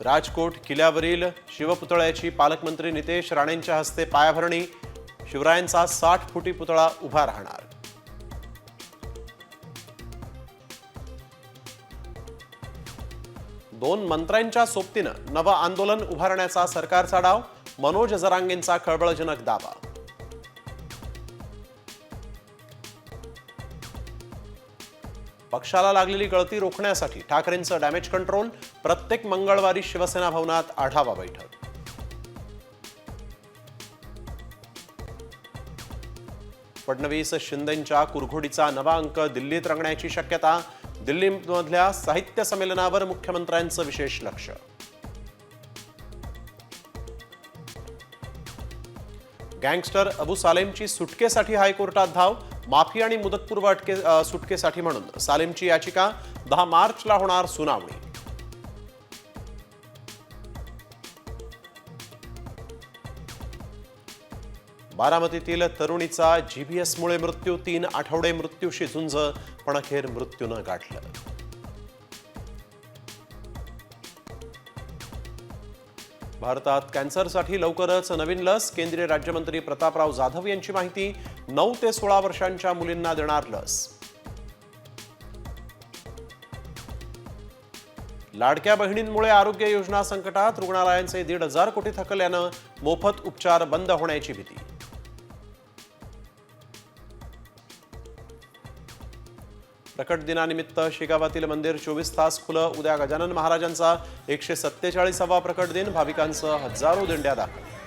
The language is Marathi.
राजकोट किल्ल्यावरील शिवपुतळ्याची पालकमंत्री नितेश राणेंच्या हस्ते पायाभरणी. शिवरायांचा साठ फुटी पुतळा उभा राहणार. दोन मंत्र्यांच्या सोबतीनं नवं आंदोलन उभारण्याचा सरकारचा डाव. मनोज जरांगेंचा खळबळजनक दावा. पक्षाला लागलेली गळती रोखण्यासाठी ठाकरेंचं डॅमेज कंट्रोल प्रत्येक मंगळवारी शिवसेना भवनात आढावा बैठक. फडणवीस शिंदेंच्या कुरघोडीचा नवा अंक दिल्लीत रंगण्याची शक्यता दिल्लीमधल्या साहित्य संमेलनावर मुख्यमंत्र्यांचं विशेष लक्ष. गँगस्टर अबू सालेमची सुटकेसाठी हायकोर्टात धाव माफी आणि मुदतपूर्व अटके सुटकेसाठी म्हणून सालेमची याचिका दहा मार्चला होणार सुनावणी. बारामतीतील तरुणीचा जीबीएसमुळे मृत्यू तीन आठवडे मृत्यूशी झुंज पण अखेर मृत्यूनं गाठलं. भारतात कॅन्सरसाठी लवकरच नवीन लस. केंद्रीय राज्यमंत्री प्रतापराव जाधव यांची माहिती. नऊ ते सोळा वर्षांच्या मुलींना देणार लस. लाडक्या बहिणींमुळे आरोग्य योजना संकटात रुग्णालयांचे दीड हजार कोटी थकल्यानं मोफत उपचार बंद होण्याची भीती. प्रकट दिनानिमित्त शेगावातील मंदिर चोवीस तास खुलं. उद्या गजानन महाराजांचा एकशे सत्तेचाळीसावा प्रकट दिन. भाविकांचं हजारो दिंड्या दाखल.